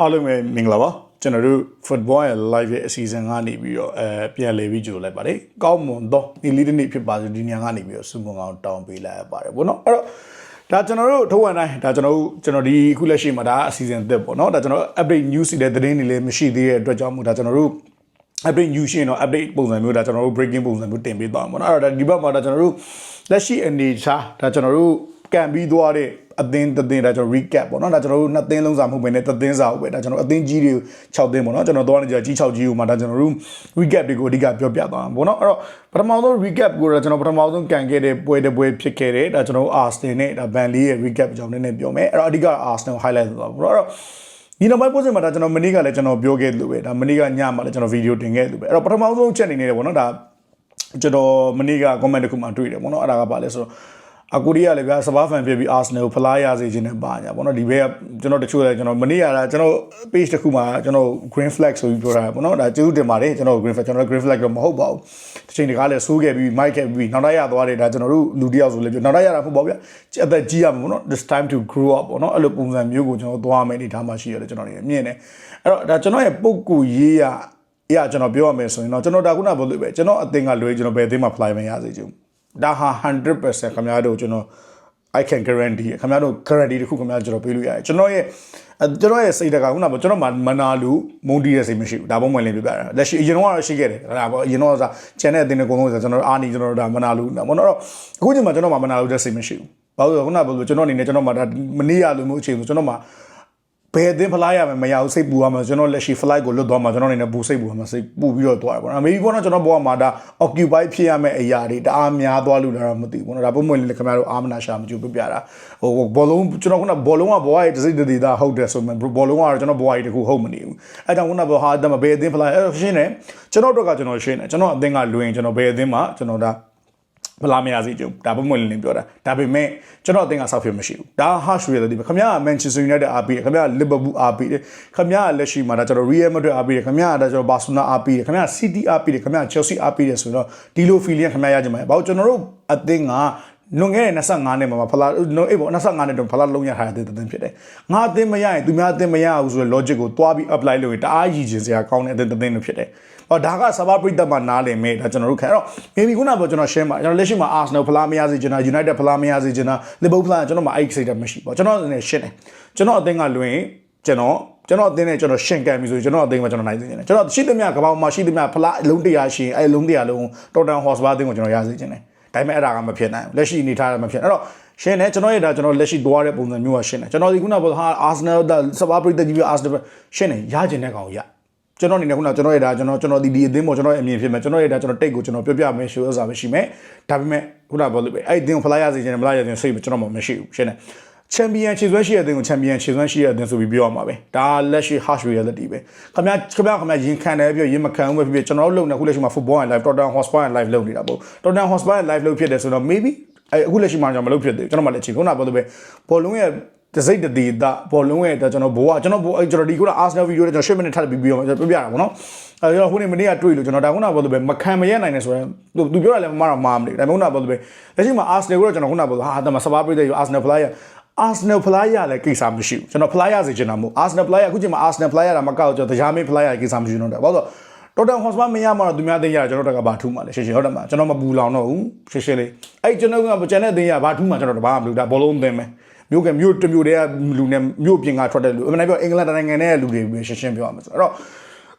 အားလုံးပဲမင်္ဂလာပါကျွန်တော်တို့ football ရဲ့ live ရဲ့အစီအစဉ်ကနေပြီးတော့အဲပြန်လည်ပြီးကြိုလိုက်ပါတယ်ကောင်းမွန်သောဒီလေးတစ်နေ့ဖြစ်ပါစေဒီညကနေပြီးတော့စုမုံအောင်တောင်းပေးလိုက်ရပါတယ်ဗောနော်အဲ့တော့ဒါကျွန်တော်တို့ထုတ်ဝမ်းတိုင်းဒါကျွန်တော်တို့ကျွန်တော်ဒီခုလက်ရှိမှာဒါအစီအစဉ်အသစ်ပေါ့နော်ဒါကျွန်တော် update news တွေသတင်းတွေလည်းမရှိသေးတဲ့အတွက်ကြောင့်မို့ဒါကျွန်တော်တို့ update news ရှင်တော့ update ပုံစံမျိုးဒါကျွန်တော်တို့ breaking ပုံစံမျိုးတင်ပေးသွားမှာပေါ့နော်အဲ့တော့ဒါဒီဘက်မှာဒါကျွန်တော်တို့လက်ရှိအနေအထားဒါကျွန်တော်တို့ ကန်ပြီးသွားတဲ့အသင်းသင်းဒါကျွန်တော် recap ပေါ့နော်ဒါကျွန်တော်တို့နှစ်သင်းလုံးစာမဟုတ်ဘဲနဲ့သင်းစာဟုတ်ပဲဒါကျွန်တော်အသင်းကြီးတွေ6သင်းပေါ့နော်ကျွန်တော်သွားနေကြကြီး6ကြီးကိုမှဒါကျွန်တော်တို့ recap တွေကိုအဓိကပြောပြသွားမှာပေါ့နော်အဲ့တော့ပထမဆုံး recap ကိုတော့ကျွန်တော်ပထမဆုံးကန်ခဲ့တဲ့ပွဲတစ်ပွဲဖြစ်ခဲ့တယ်ဒါကျွန်တော်တို့ Arsenal နဲ့ဒါ Burnley ရဲ့ recap အကြောင်းနည်းနည်းပြောမယ်အဲ့တော့အဓိက Arsenal highlight သွားပါပေါ့နော်အဲ့တော့ဒီနောက်ပိုင်းပုံစံမှာဒါကျွန်တော်မနေ့ကလည်းကျွန်တော်ပြောခဲ့လို့ပဲဒါမနေ့ကညမှာလည်းကျွန်တော်ဗီဒီယိုတင်ခဲ့လို့ပဲအဲ့တော့ပထမဆုံးချက်အနေနဲ့ပေါ့နော်ဒါကျွန်တော်မနေ့က comment တစ်ခုမှတွေ့တယ်ပေါ့နော်အဲ့ဒါကပါလဲဆိုတော့ အကူရီးယားလည်းဗျာစပါးဖန်ဖြစ်ပြီး Arsenal ကိုဖလားရစေခြင်းနဲ့ပါညာပေါ့နော်ဒီဘက်ကကျွန်တော်တချို့လည်းကျွန်တော်မနေ့ကလာကျွန်တော် page တစ်ခုမှာကျွန်တော် green flag ဆိုပြီးပြောတာပေါ့နော်ဒါကျေးဇူးတင်ပါတယ်ကျွန်တော် green flag ကျွန်တော် green flag တော့မဟုတ်ပါဘူးတစ်ချိန်တကားလည်းစိုးခဲ့ပြီး mic ခဲ့ပြီးနောက်တိုင်းရသွားတယ်ဒါကျွန်တော်တို့လူတစ်ယောက်ဆိုလည်းပြောနောက်တိုင်းရတာမဟုတ်ပါဘူးဗျာအသက်ကြီးရမှာပေါ့နော် this time to grow up ပေါ့နော်အဲ့လိုပုံစံမျိုးကိုကျွန်တော်သွားမယ်အနေထားမှာရှိရတယ်ကျွန်တော်နေမြင်တယ်အဲ့တော့ဒါကျွန်တော်ရဲ့ပုံကူရေးရအေးကျွန်တော်ပြောရမယ်ဆိုရင်တော့ကျွန်တော်ဒါခုနကပြောလို့ပဲကျွန်တော်အသင်ကလွေးကျွန်တော်ဘယ်အသင်းမှာ fly မရစေချင်ဘူး ဒါဟာ100%ခင်ဗျားတို့ကျွန်တော် I can guarantee ခင်ဗျားတို့ guarantee တခုခင်ဗျားကျွန်တော်ပေးလို့ရတယ်ကျွန်တော်ရဲ့ကျွန်တော်ရဲ့စိတ်တကခုနကကျွန်တော်မနာလို့မုန်းတီးတဲ့စိတ်မရှိဘူးဒါပုံမှန်လေးပြပြတာလက်ရှိအရင်တော့ရှိခဲ့တယ်ဒါပေါ့အရင်တော့ဆိုချန်တဲ့အတင်းအကုန်လုံးဆိုကျွန်တော်အားနေကျွန်တော်ဒါမနာလို့ဒါပေါ့နော်အခုချိန်မှာကျွန်တော်မှမနာလို့တဲ့စိတ်မရှိဘူးဘာလို့လဲခုနကပြောလို့ကျွန်တော်အနေနဲ့ကျွန်တော်မှဒါမနေရလို့မျိုးအချိန်ဆိုကျွန်တော်မှ ဘယ်အသင်းဖလိုက်ရမယ်မရဘူးစိတ်ပူရမှာကျွန်တော်လက်ရှိ flight ကိုလွတ်သွားမှာကျွန်တော်အနေနဲ့ပူစိတ်ပူရမှာစိတ်ပူပြီးတော့သွားတယ်ပေါ့နော် maybe ပေါ့နော်ကျွန်တော်ဘောမှာဒါ occupy ဖြစ်ရမယ့်အရာတွေတအားများသွားလို့လည်းမသိဘူးပေါ့နော်ဒါပုံမှန်လေးခင်ဗျားတို့အာမနာရှာမကြည့်ပြပြတာဟိုဘောလုံးကျွန်တော်ခုနဘောလုံးကဘောရဲ့တစိတ်တည်းသားဟုတ်တယ်ဆိုမှဘောလုံးကတော့ကျွန်တော်ဘောရဲ့တခုဟုတ်မနေဘူးအဲကြောင့်ခုနဘောဟာတမဘယ်အသင်း flight အဲရှင်းတယ်ကျွန်တော်တို့ကကျွန်တော်ရှင်းတယ်ကျွန်တော်အသင်းကလွင်ကျွန်တော်ဘယ်အသင်းမှာကျွန်တော်ဒါ မလာမရစေကြဘူးဒါပုံမှန်လင်းလင်းပြောတာဒါပေမဲ့ကျွန်တော်အသင်းကဆောက်ဖြစ်မရှိဘူးဒါ harsh reality ပဲခင်ဗျားက Manchester United အားပေးတယ်ခင်ဗျားက Liverpool အားပေးတယ်ခင်ဗျားကလက်ရှိမှာဒါကျွန်တော် Real Madrid အားပေးတယ်ခင်ဗျားကဒါကျွန်တော် Barcelona အားပေးတယ်ခင်ဗျားက City အားပေးတယ်ခင်ဗျားက Chelsea အားပေးတယ်ဆိုတော့ဒီလို feeling ခင်ဗျားရကြမှာဘာလို့ကျွန်တော်တို့အသင်းက လွန်ခဲ့တဲ့25နှစ်မှာဖလားနော်အေးပေါ့25နှစ်တုန်းဖလားလုံးရထားတဲ့တင်းဖြစ်တယ်။ငါအသင်းမရရင်သူများအသင်းမရဘူးဆိုတဲ့ logic ကိုတွားပြီး apply လုပ်ရင်တအားရည်ကျင်စရာကောင်းတဲ့အသင်းတင်းလို့ဖြစ်တယ်။ဟောဒါကစဘာပရိသတ်မှာနားလည်မဲ့ဒါကျွန်တော်တို့ခံအဲ့တော့ maybe ခုနကပြောကျွန်တော် share မှာကျွန်တော်လက်ရှိမှာ Arsenal ဖလားမရစေချင်တာ United ဖလားမရစေချင်တာ Liverpool ဖလားကျွန်တော်မှာအဲ့စိတ်တက်မရှိပေါ့ကျွန်တော်အနေနဲ့ရှင်းတယ်ကျွန်တော်အသင်းကလွင်ကျွန်တော်ကျွန်တော်အသင်းနဲ့ကျွန်တော်ရှင်ကန်ပြီဆိုရင်ကျွန်တော်အသင်းမှာကျွန်တော်နိုင်စေချင်တယ်ကျွန်တော်ရှိသမျှကပောက်မှာရှိသမျှဖလားအလုံးတရားရှင်အဲ့လုံးတရားလုံး Tottenham Hotspur အသင်းကိုကျွန်တော်ရစေချင်တယ် ဒါပေမဲ့အဲ့ဒါကမဖြစ်နိုင်ဘူးလက်ရှိအနေထားကမဖြစ်အဲ့တော့ရှင်းတယ်ကျွန်တော်ရဲ့ဒါကျွန်တော်လက်ရှိသွားတဲ့ပုံစံမျိုးကရှင်းတယ်ကျွန်တော်ဒီခုနကဟာ Arsenal ဒါစပါပရိသတ်ကြီးပြ Arsenal ရှင်းတယ်ရကျင်တဲ့ကောင်ရကျွန်တော်အနေနဲ့ခုနကျွန်တော်ရဲ့ဒါကျွန်တော်ကျွန်တော်ဒီဒီအသင်းပေါ်ကျွန်တော်ရဲ့အမြင်ဖြစ်မယ်ကျွန်တော်ရဲ့ဒါကျွန်တော်တိတ်ကိုကျွန်တော်ပြောပြမယ်ရှိဥစ္စာပဲရှိမယ်ဒါပေမဲ့ခုနပြောလို့ပဲအဲ့ဒီအသင်းကိုဖလားရစေချင်တယ်မလားရစေချင်စိတ်ကျွန်တော်မှမရှိဘူးရှင်းတယ် ချန်ပီယံခြေစွမ်းရှိတဲ့အသင်းကိုချန်ပီယံခြေစွမ်းရှိတဲ့အသင်းဆိုပြီးပြောရမှာပဲဒါလက်ရှိ harsh reality ပဲခင်ဗျာခင်ဗျာခင်ဗျာရင်ခံတယ်ပြောရင်မခံဘူးပဲဖြစ်ဖြစ်ကျွန်တော်တို့လုံနေခုလက်ရှိမှာ football and live Tottenham Hotspur and live လုပ်နေတာပေါ့ Tottenham Hotspur and live လုပ်ဖြစ်တယ်ဆိုတော့ maybe အဲအခုလက်ရှိမှာကျွန်တော်မလုပ်ဖြစ်သေးဘူးကျွန်တော်မှလည်းချိန်ခုနကပြောလို့ပဲဘောလုံးရဲ့တစိတ်တည်းတာဘောလုံးရဲ့ကျွန်တော်ဘိုးကကျွန်တော်ဘိုးကျွန်တော်ဒီခုန Arsenal video နဲ့ကျွန်တော်10 minute ထပ်ပြီးပြီးတော့ပြပြတာပေါ့နော်အဲကျွန်တော်ခုနေ့မနေ့ကတွေ့လို့ကျွန်တော်ဒါခုနကပြောလို့ပဲမခံမရနိုင်နေဆိုရင်သူသူပြောရလဲမမတော့မာမလို့ဒါပေမဲ့ခုနကပြောလို့ပဲလက်ရှိမှာ Arsenal ကိုတော့ကျွန်တော်ခုနကပြောလို့ဟာတမစပါးပြည့်တဲ့ Arsenal player Arsenal player လည်းကိစ္စမရှိဘူးကျွန်တော် player စေချင်တာမဟုတ် Arsenal player အခုချိန်မှာ Arsenal player တာမကောက်ကျွန်တော်တရားမင်း player ကိစ္စမရှိတော့တယ်ဘာလို့တော်တော်ဟော့စပါမရမှာတော့သူများသိရကျွန်တော်တို့ကဘာထူးမှာလဲရှင်းရှင်းဟုတ်တယ်မှာကျွန်တော်မပူလောင်တော့ဘူးရှင်းရှင်းလေးအဲ့ကျွန်တော်ကကျန်တဲ့သိရဘာထူးမှာကျွန်တော်တို့ဘာမှမလုပ်တာဘောလုံးသင်းမယ်မြို့ကမြို့တမြို့တည်းကလူနဲ့မြို့ပြင်ကထွက်တဲ့လူအမှန်တမ်းပြောအင်္ဂလန်နိုင်ငံနဲ့လူတွေပဲရှင်းရှင်းပြောရမှာဆိုတော့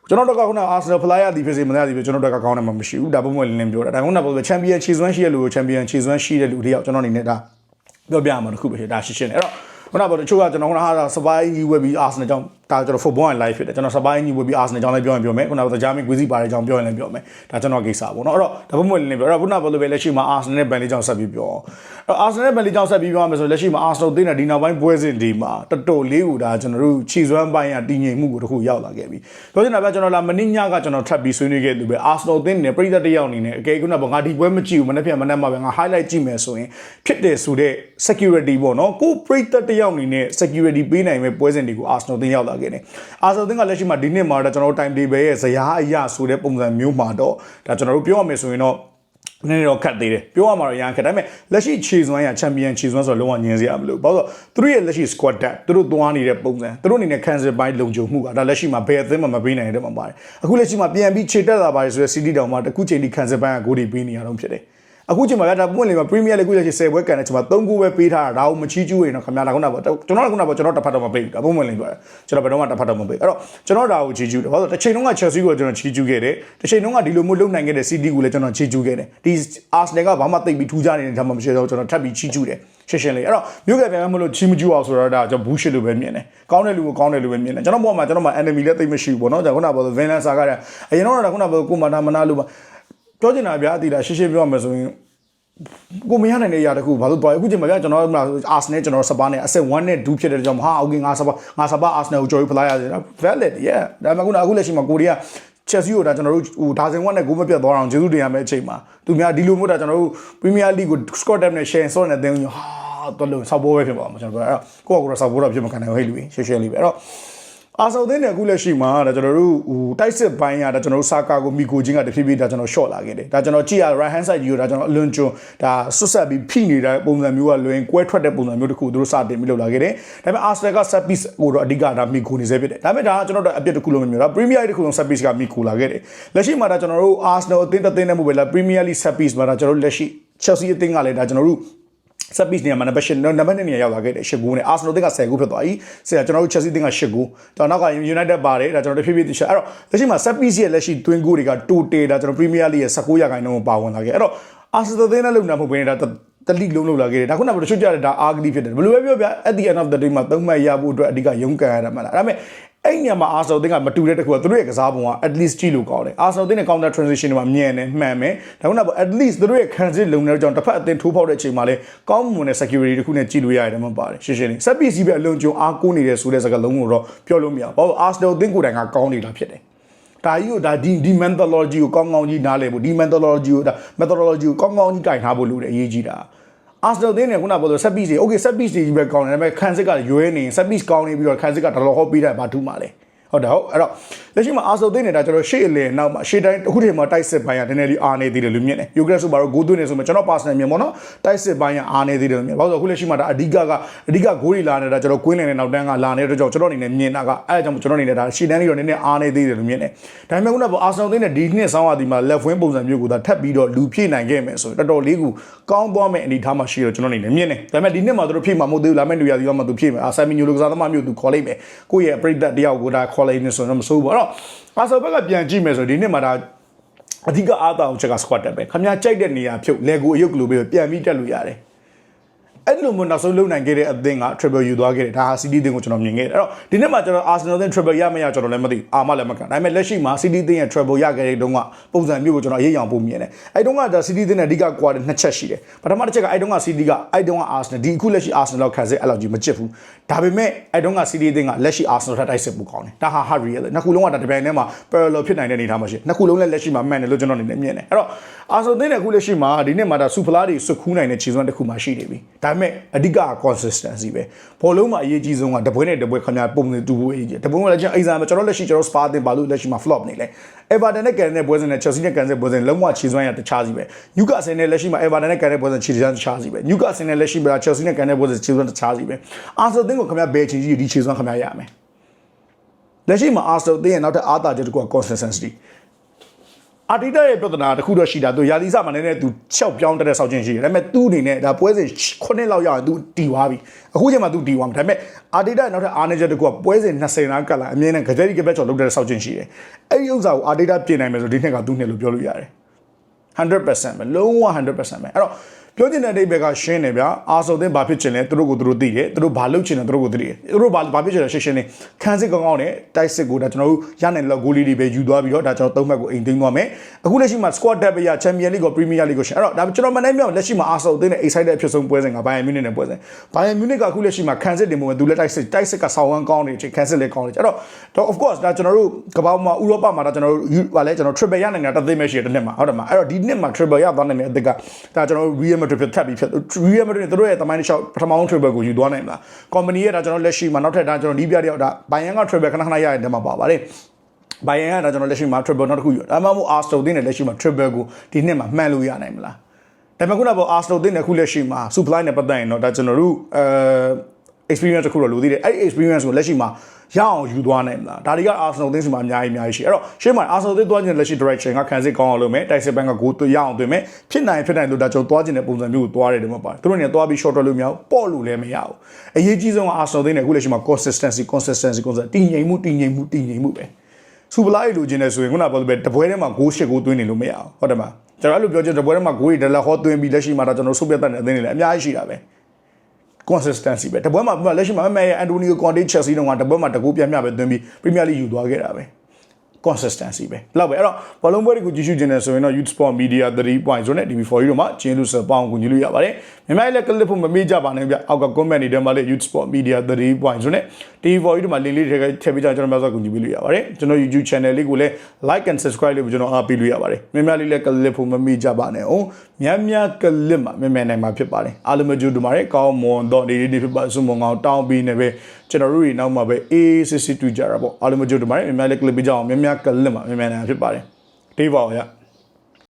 ကျွန်တော်တို့ကခုနအာဆနယ်ဖလိုက်ရသည်ဖြစ်စေမလားသည်ဖြစ်ကျွန်တော်တို့ကကောင်းတယ်မှမရှိဘူးဒါပုံမှန်လင်းလင်းပြောတာဒါကခုနပြောချန်ပီယံခြေစွမ်းရှိတဲ့လူကိုချန်ပီယံခြေစွမ်းရှိတဲ့လူတယောက်ကျွန်တော်အနေနဲ့ဒါ ပြောပြမှာတစ်ခုပဲဒါရှင်းရှင်းအဲ့တော့ခုနကပြောတချို့ကကျွန်တော်ခုနကစပိုင်းကြီးဝယ်ပြီးအာဆနယ်ကြောင့်ဒါကျွန်တော် football and live ဖြစ်တယ်ကျွန်တော်စပိုင်းကြီးဝယ်ပြီးအာဆနယ်ကြောင့်လည်းပြောရင်ပြောမယ်ခုနကဂျာမီဂွီစီပါတဲ့ကြောင့်ပြောရင်လည်းပြောမယ်ဒါကျွန်တော်ကိစ္စပေါ့နော်အဲ့တော့ဒါပုံမှန်လင်းပြောအဲ့တော့ခုနကပြောလို့ပဲလက်ရှိမှာအာဆနယ်နဲ့ဘန်လီကြောင့်ဆက်ပြီးပြောအဲ့တော့အာဆနယ်နဲ့ဘန်လီကြောင့်ဆက်ပြီးပြောရမယ်ဆိုလက်ရှိမှာအာဆနယ်သိတဲ့ဒီနောက်ပိုင်းပွဲစဉ်ဒီမှာတော်တော်လေးကိုဒါကျွန်တော်တို့ခြေစွမ်းပိုင်းကတည်ငြိမ်မှုကိုတခုရောက်လာခဲ့ပြီပြောချင်တာကကျွန်တော်လာမနေ့ညကကျွန်တော်ထပ်ပြီးဆွေးနွေးခဲ့သူပဲအာဆနယ်သိတဲ့ပြည်သက်တယောက်အနေနဲ့အကယ်ခုနကငါဒီပွဲမကြည့်ဘူးမနေ့ပြန်မနေ့မှပဲငါ highlight ကြည့်မယ်ဆိုရင်ဖြစ်တယ်ဆိုတဲ့ security ပေါ့နော်ကိုပြည်သက်တယောက်အနေနဲ့ security ပေးနိုင်မဲ့ပွဲစဉ်တွေကိုအာဆနယ်သိရောက်လာခဲ့တယ်အာဆနယ်သိကလက်ရှိမှာဒီနှစ်မှာတော့ကျွန်တော်တို့ time table ရဲ့ဇယားအရာဆိုတဲ့ပုံစံမျိုးမှာတော့ဒါကျွန်တော်တို့ပြောရမယ်ဆိုရင်တော့နည်းနည်းတော့ခတ်သေးတယ်ပြောရမှာတော့ရန်ခက်ဒါပေမဲ့လက်ရှိခြေစွမ်းရချန်ပီယံခြေစွမ်းဆိုတော့လုံးဝညင်စရာမလိုဘာလို့လဲဆိုတော့သူတို့ရဲ့လက်ရှိ squad depth သူတို့သွားနေတဲ့ပုံစံသူတို့အနေနဲ့ cancel ပိုင်းလုံခြုံမှုကဒါလက်ရှိမှာဘယ်အသင်းမှမပေးနိုင်တဲ့မှာပါတယ်အခုလက်ရှိမှာပြန်ပြီးခြေတက်လာပါတယ်ဆိုတော့ CD တောင်မှတခုချိန်ဒီ cancel ပိုင်းကဂိုးတွေပေးနေရတော့ဖြစ်တယ် အခုချိန်မှာဒါပွင့်လေမှာ Premier League ခုလက်ရှိ10ပွဲကန်တဲ့ချိန်မှာ3ခုပဲပေးထားတာဒါကိုမချီးကျူးရင်တော့ခင်ဗျာဒါခုနကကျွန်တော်ကခုနကကျွန်တော်တစ်ဖက်တော့မပေးဘူးဒါပွင့်ဝင်လင်းပြောတယ်ကျွန်တော်ဘယ်တော့မှတစ်ဖက်တော့မပေးအဲ့တော့ကျွန်တော်ဒါကိုချီးကျူးတယ်ဘာလို့တစ်ချိန်လုံးက Chelsea ကိုကျွန်တော်ချီးကျူးခဲ့တယ်တစ်ချိန်လုံးကဒီလိုမျိုးလုံနိုင်ခဲ့တဲ့ City ကိုလည်းကျွန်တော်ချီးကျူးခဲ့တယ်ဒီ Arsenal ကဘာမှသိပ်ပြီးထူးခြားနေတဲ့ဒါမှမရှိတော့ကျွန်တော်ထပ်ပြီးချီးကျူးတယ်ရှင်းရှင်းလေးအဲ့တော့မြို့ကပြန်မလို့ချီးမကျူးအောင်ဆိုတော့ဒါကျွန်တော် bullshit လို့ပဲမြင်တယ်ကောင်းတဲ့လူကိုကောင်းတဲ့လူပဲမြင်တယ်ကျွန်တော်ဘောမှာကျွန်တော်မှာ enemy လည်းသိပ်မရှိဘူးပေါ့နော်ကျွန်တော်ခုနကပြော Vinland Saga ကအရင်တော့ခုနကပြောကိုမာတာမနာလို့ပါ ပြောချင်တာဗျာအတီလာရှင်းရှင်းပြောရမယ်ဆိုရင်ကိုမရနိုင်တဲ့အရာတခုဘာလို့တွားအခုချိန်မှာဗျာကျွန်တော်ကအာဆနယ်ကျွန်တော်စပါးနဲ့အဆင့်1နဲ့2ဖြစ်တဲ့ကြောင့်ဟာအိုကေငါစပါးငါစပါးအာဆနယ်ကိုကြော်ပြီးဖလားရတယ် valid yeah ဒါပေမဲ့ခုနအခုလက်ရှိမှာကိုရီးယား Chelsea ကိုဒါကျွန်တော်တို့ဟိုဒါဇင်ဝက်နဲ့ဂိုးမပြတ်သွားအောင်ကျေးဇူးတင်ရမယ့်အချိန်မှာသူများဒီလိုမျိုးဒါကျွန်တော်တို့ Premier League ကို Scott Depp နဲ့ Shane Son နဲ့တင်းဟာတော်လို့ဆောက်ဘိုးပဲဖြစ်ပါမှာကျွန်တော်ပြောအဲ့တော့ကိုကကိုယ်ဆောက်ဘိုးတော့ဖြစ်မခံနိုင်ဘူးဟဲ့လူကြီးရှယ်ရှယ်လေးပဲအဲ့တော့ အာဆော်သင်းနဲ့အခုလက်ရှိမှာဒါကျွန်တော်တို့ဟိုတိုက်စစ်ပိုင်းကဒါကျွန်တော်တို့စာကာကိုမီကိုချင်းကတဖြည်းဖြည်းဒါကျွန်တော် short လာခဲ့တယ်ဒါကျွန်တော်ကြည့်ရ right hand side ကြီးကိုဒါကျွန်တော်အလွန်ကျွန်းဒါဆွတ်ဆက်ပြီးဖိနေတဲ့ပုံစံမျိုးကလွင်ကွဲထွက်တဲ့ပုံစံမျိုးတစ်ခုသူတို့စတင်ပြီးလုပ်လာခဲ့တယ်ဒါပေမဲ့ Arsenal က set piece ကိုတော့အဓိကဒါမီကိုနေစေဖြစ်တယ်ဒါပေမဲ့ဒါကကျွန်တော်တို့အပြစ်တစ်ခုလုံးမမျိုးဒါ Premier League တစ်ခုလုံး set piece ကမီကိုလာခဲ့တယ်လက်ရှိမှာဒါကျွန်တော်တို့ Arsenal အသင်းတစ်သင်းနဲ့မဟုတ်ပဲလား Premier League set piece မှာဒါကျွန်တော်တို့လက်ရှိ Chelsea အသင်းကလည်းဒါကျွန်တော်တို့ set piece နေရာမှာ number 8 number 2နေရာရောက်လာခဲ့တယ်8ဂိုးနဲ့ Arsenal တင်းက10ဂိုးဖြစ်သွားပြီဆရာကျွန်တော်တို့ Chelsea တင်းက8ဂိုးတော့နောက်က United ပါတယ်ဒါကျွန်တော်တို့ဖြည်းဖြည်းသိချာအဲ့တော့လက်ရှိမှာ set piece ရဲ့လက်ရှိ twin goal တွေက total ဒါကျွန်တော် Premier League ရဲ့19ရာခိုင်နှုန်းပါဝင်လာခဲ့အဲ့တော့ Arsenal တင်းနဲ့လုံနေမှုပဲဒါတလိလုံးလုံးလာခဲ့တယ်ဒါခုနကတချို့ကြတယ်ဒါအာဂလီဖြစ်တယ်ဘယ်လိုပဲပြောပြ at the end of the day မှာသုံးမှတ်ရဖို့အတွက်အဓိကရုန်းကန်ရတာမှလားဒါပေမဲ့ အဲ့ညမှာအာဆာတင်းကမတူတဲ့တခုကသူတို့ရဲ့ကစားပုံက at least ကြည့်လို့ကောင်းတယ်အာဆာတင်းရဲ့ counter transition တွေမှာမြင်တယ်မှန်မယ်ဒါခုနက at least သူတို့ရဲ့ transit လုံနေတဲ့ကြောင့်တစ်ဖက်အသင်းထိုးဖောက်တဲ့အချိန်မှာလည်းကောင်းမွန်တဲ့ security တခုနဲ့ကြည့်လို့ရတယ်မှပါတယ်ရှင်းရှင်းလေး set piece ပဲအလုံးကျုံအားကိုးနေတဲ့ဆိုတဲ့စကားလုံးကိုတော့ပြောလို့မရဘူးဘာလို့ Arsenal အသင်းကိုယ်တိုင်ကကောင်းနေတာဖြစ်တယ်ဒါကြီးကိုဒါဒီဒီ methodology ကိုကောင်းကောင်းကြီးနားလည်ဖို့ဒီ methodology ကိုဒါ methodology ကိုကောင်းကောင်းကြီးကင်ထားဖို့လိုတယ်အရေးကြီးတာ အာစနယ်တင်းနဲ့ခုနကပြောလို့ set piece တွေ okay set piece တွေကြီးပဲကောင်းတယ်ဒါပေမဲ့ခန်းစစ်ကရွဲနေ set piece ကောင်းနေပြီးတော့ခန်းစစ်ကတော်တော်ဟောပေးတယ်ဘာထူးမှလဲ ဟုတ်တယ်ဟုတ်အဲ့တော့လက်ရှိမှာအာဆိုသိနေတာကျွန်တော်ရှေ့အလယ်နောက်မှာရှေ့တိုင်းအခုချိန်မှာတိုက်စစ်ပိုင်းကနည်းနည်းလေးအားနေသေးတယ်လို့မြင်တယ်ယူဂရက်ဆိုပါတော့ဂိုးသွင်းနေဆိုမှကျွန်တော် personal မြင်ပေါ့နော်တိုက်စစ်ပိုင်းကအားနေသေးတယ်လို့မြင်ဘာလို့လဲအခုလက်ရှိမှာဒါအဓိကကအဓိကဂိုးတွေလာနေတာကျွန်တော်ကွင်းလည်နဲ့နောက်တန်းကလာနေတဲ့အတွက်ကြောင့်ကျွန်တော်အနေနဲ့မြင်တာကအဲ့ဒါကြောင့်ကျွန်တော်အနေနဲ့ဒါရှေ့တန်းလေးတော့နည်းနည်းအားနေသေးတယ်လို့မြင်တယ်ဒါပေမဲ့ခုနကအာဆနယ်သိနေဒီနှစ်ဆောင်းရဒီမှာ left wing ပုံစံမျိုးကိုဒါထပ်ပြီးတော့လူဖြည့်နိုင်ခဲ့မယ်ဆိုရင်တော်တော်လေးကိုကောင်းသွားမယ်အနေထားမှာရှိတော့ကျွန်တော်အနေနဲ့မြင်တယ်ဒါပေမဲ့ဒီနှစ်မှာသူတို့ဖြည့်မှာမဟုတ်သေးဘူးလာမယ့်လူရဒီကမှသူဖြည့်မယ်အာဆယ်မီညိုလိုကစားသမားမျိုးသူခေါ်လိုက်မယ်ကိုယ့်ရဲ့ပရိသတ်တယောက်ကိုဒါခေါ်လိုက်နေဆိုတော့မဆိုးဘူးအဲ့တော့အာဆယ်ဘက်ကပြန်ကြည့်မယ်ဆိုဒီနှစ်မှာဒါအဓိကအားတောင်ချက်က squat တက်ပဲခမညာကြိုက်တဲ့နေရာဖြုတ်လေကိုအယုတ်ကလိုပဲပြန်ပြီးတက်လို့ရတယ် အဲ့လိုမျိုးနောက်ဆုံးလုံနိုင်ခဲ့တဲ့အသင်းက triple ယူသွားခဲ့တယ်ဒါဟာ CD အသင်းကိုကျွန်တော်မြင်ခဲ့တယ်အဲ့တော့ဒီနေ့မှာကျွန်တော် Arsenal အသင်း triple ရမရကျွန်တော်လည်းမသိအာမလည်းမကန်ဒါပေမဲ့လက်ရှိမှာ CD အသင်းရဲ့ triple ရခဲ့တဲ့တုန်းကပုံစံမျိုးကိုကျွန်တော်အရေးအောင်ပုံမြင်တယ်အဲ့တုန်းကဒါ CD အသင်းရဲ့အဓိက quarter နှစ်ချက်ရှိတယ်ပထမတစ်ချက်ကအဲ့တုန်းက CD ကအဲ့တုန်းက Arsenal ဒီအခုလက်ရှိ Arsenal လောက်ခံစစ်အဲ့လောက်ကြီးမချစ်ဘူးဒါပေမဲ့အဲ့တုန်းက CD အသင်းကလက်ရှိ Arsenal ထက်တိုက်စစ်ပိုကောင်းတယ်ဒါဟာ hard real နှစ်ခုလုံးကဒါတပြိုင်တည်းမှာ parallel ဖြစ်နိုင်တဲ့အနေအထားမှာရှိနှစ်ခုလုံးလည်းလက်ရှိမှာမှန်တယ်လို့ကျွန်တော်အနေနဲ့မြင်တယ်အဲ့တော့ Arsenal အသင်းရဲ့အခုလက်ရှိမှာဒီနေ့မှာဒါစူဖလားတွေစွတ်ခူးနိုင်တဲ့ခြေစွမ်းတစ်ခုမှရှိနေပြီဒါပေမဲ့အဓိက consistency ပဲဘောလုံးမှာအရေးကြီးဆုံးကတပွဲနဲ့တပွဲခင်ဗျာပုံစံတူဖို့အရေးကြီးတပွဲကလည်းကျွန်တော် exam ကျွန်တော်လက်ရှိကျွန်တော် spa တင်ပါလို့လက်ရှိမှာ flop နေလဲ Everton နဲ့ကန်တဲ့ပွဲစဉ်နဲ့ Chelsea နဲ့ကန်တဲ့ပွဲစဉ်လုံးဝခြေစွမ်းရတခြားစီပဲ Newcastle နဲ့လက်ရှိမှာ Everton နဲ့ကန်တဲ့ပွဲစဉ်ခြေစွမ်းတခြားစီပဲ Newcastle နဲ့လက်ရှိမှာ Chelsea နဲ့ကန်တဲ့ပွဲစဉ်ခြေစွမ်းတခြားစီပဲ Arsenal တင်းကိုခင်ဗျာဘယ်ချိန်ကြီးဒီခြေစွမ်းခင်ဗျာရမယ်လက်ရှိမှာ Arsenal တင်းရဲ့နောက်ထပ်အားသာချက်တစ်ခုက consistency အာတီတာရဲ့ပြဿနာတစ်ခုတော့ရှိတာသူရာသီစမှာလည်းသူချောက်ပြောင်းတက်တဲ့ဆောက်ချင်းရှိတယ်ဒါပေမဲ့သူ့အနေနဲ့ဒါပွဲစဉ်9လောက်ရအောင်သူတီသွားပြီအခုချိန်မှာသူတီသွားမှာဒါပေမဲ့အာတီတာနောက်ထပ်အားနေချက်တစ်ခုကပွဲစဉ်20နားကလာအမြင်နဲ့ကြက်ရီကပက်ချော်လုပ်တဲ့ဆောက်ချင်းရှိတယ်အဲ့ဒီဥစ္စာကိုအာတီတာပြင်နိုင်မယ်ဆိုဒီနှစ်ကသူ့နှစ်လို့ပြောလို့ရတယ်100%ပဲလုံးဝ100%ပဲအဲ့တော့ ပြောချင်တဲ့အဓိပ္ပာယ်ကရှင်းတယ်ဗျာအာဆိုသင်းဘာဖြစ်ချင်လဲသူတို့ကိုသူတို့သိတယ်သူတို့ဘာလုပ်ချင်တယ်သူတို့ကိုသိတယ်သူတို့ဘာဘာဖြစ်ချင်လဲရှင်းရှင်းလေးခန်းစစ်ကောင်းကောင်းနဲ့တိုက်စစ်ကိုဒါကျွန်တော်တို့ရနိုင်လောက်ဂိုးလေးတွေပဲယူသွားပြီးတော့ဒါကျွန်တော်သုံးမှတ်ကိုအိမ်သိမ်းသွားမယ်အခုလက်ရှိမှာ squad depth ရ Champions League ကို Premier League ကိုရှင်းအဲ့တော့ဒါကျွန်တော်မနိုင်မြောက်လက်ရှိမှာအာဆိုသင်းနဲ့ excited အဖြစ်ဆုံးပွဲစဉ်က Bayern Munich နဲ့ပွဲစဉ် Bayern Munich ကအခုလက်ရှိမှာခန်းစစ်တင်မှုပဲသူလက်တိုက်စစ်တိုက်စစ်ကဆောင်းဝမ်းကောင်းနေချင်ခန်းစစ်လည်းကောင်းနေအဲ့တော့တော့ of course ဒါကျွန်တော်တို့ကမ္ဘာမှာဥရောပမှာဒါကျွန်တော်တို့ဟာလဲကျွန်တော် triple ရနိုင်တာတစ်သိမ်းပဲရှိတယ်တစ်နှစ်မှာဟုတ်တယ်မှာအဲ့တော့ဒီနှစ်မှာ triple ရသွားနိုင်တဲ့အသက်ကဒါကျွန်တော်တို့ Real Madrid ဖြစ်ထပ်ပြီးဖြစ် Real Madrid တို့ရဲ့တမိုင်းတစ်လျှောက်ပထမဆုံး triple ကိုယူသွားနိုင်မလား company ရဲ့ဒါကျွန်တော်လက်ရှိမှာနောက်ထပ်ဒါကျွန်တော်နီးပြတဲ့ဒါဘိုင်ယန်က triple ခဏခဏရတဲ့တဲမှာပါပါတယ်ဘိုင်ယန်ကဒါကျွန်တော်လက်ရှိမှာ triple နောက်တစ်ခုယူဒါမှမဟုတ် Arsenal တင်းနဲ့လက်ရှိမှာ triple ကိုဒီနှစ်မှာမှန်လို့ရနိုင်မလားဒါပေမဲ့ခုနကပေါ် Arsenal တင်းနဲ့ခုလက်ရှိမှာ supply နဲ့ပတ်သက်ရင်တော့ဒါကျွန်တော်တို့အဲ experience တစ်ခုတော့လိုသေးတယ်အဲ့ဒီ experience ကိုလက်ရှိမှာ ရအောင်ယူသွားနိုင်မလားဒါတွေက Arsenal တင်းစီမှာအများကြီးအများကြီးရှိအဲ့တော့ရှေ့မှာ Arsenal တင်းသွားခြင်းလက်ရှိ direction ကခံစစ်ကောင်းအောင်လုပ်မယ်တိုက်စစ်ဘက်ကဂိုးရအောင်သွင်းမယ်ဖြစ်နိုင်ဖြစ်နိုင်လို့ဒါကျွန်တော်သွားခြင်းတဲ့ပုံစံမျိုးကိုသွားရတယ်ဒီမှာပါတယ်သူတို့နေသွားပြီး short လို့မရဘူးပေါ့လို့လည်းမရဘူးအရေးကြီးဆုံးက Arsenal တင်းနဲ့အခုလက်ရှိမှာ consistency consistency consistency တည်ငြိမ်မှုတည်ငြိမ်မှုတည်ငြိမ်မှုပဲစူပလာရီလိုချင်တယ်ဆိုရင်ခုနကပြောလို့ပဲတပွဲထဲမှာဂိုးရှစ်ဂိုးသွင်းနေလို့မရအောင်ဟုတ်တယ်မလားကျွန်တော်အဲ့လိုပြောချင်တပွဲထဲမှာဂိုးရီဒလဟောသွင်းပြီးလက်ရှိမှာတော့ကျွန်တော်ဆုပ်ပြတ်တဲ့အသင်းတွေလည်းအများကြီးရှိတာပဲ consistency ပဲတပွဲမှာပြလက်ရှိမှာမဲအန်တိုနီယိုကွန်တေချက်စီတုန်းကတပွဲမှာတကူပြတ်မြပဲသွင်းပြီးပရီးမီယာလိယူသွားခဲ့တာပဲ consistency ပဲလောက်ပဲအဲ့တော့ဘောလုံးပွဲတွေကိုကြည့်ရှုခြင်းနဲ့ဆိုရင်တော့ Youth Sport Media 3.0နဲ့ TV4 တို့မှာကျင်းလို့စပေါင်းကူညီလို့ရပါတယ်မြန်မာလည်း clip ဖို့မမေ့ကြပါနဲ့ဗျအောက်က comment တွေထဲမှာလည်း Youth Sport Media 3.0နဲ့ TV4 တို့မှာလင်းလေးတွေထည့်ပေးကြကျွန်တော်များစွာကူညီပေးလို့ရပါတယ်ကျွန်တော် YouTube channel လေးကိုလည်း like and subscribe လေးကိုကျွန်တော်အားပေးလို့ရပါတယ်မြန်မာလေးလည်း clip ဖို့မမေ့ကြပါနဲ့အောင်များများ clip မှာမြန်မြန်နိုင်မှာဖြစ်ပါတယ်အားလုံးမကြိုးတူပါတယ်ကောင်းမွန်တော့နေနေဖြစ်ပါစုံမငောင်းတောင်းပြီးနေပဲကျွန်တော်တို့တွေနောက်မှာပဲအေးစစ်စစ်တူကြတာပေါ့အားလုံးမကြိုးတူပါတယ်မြန်မာလေး clip ပေးကြအောင်များများ clip မှာမြန်မြန်နိုင်မှာဖြစ်ပါတယ်တေးပါအောင်ရ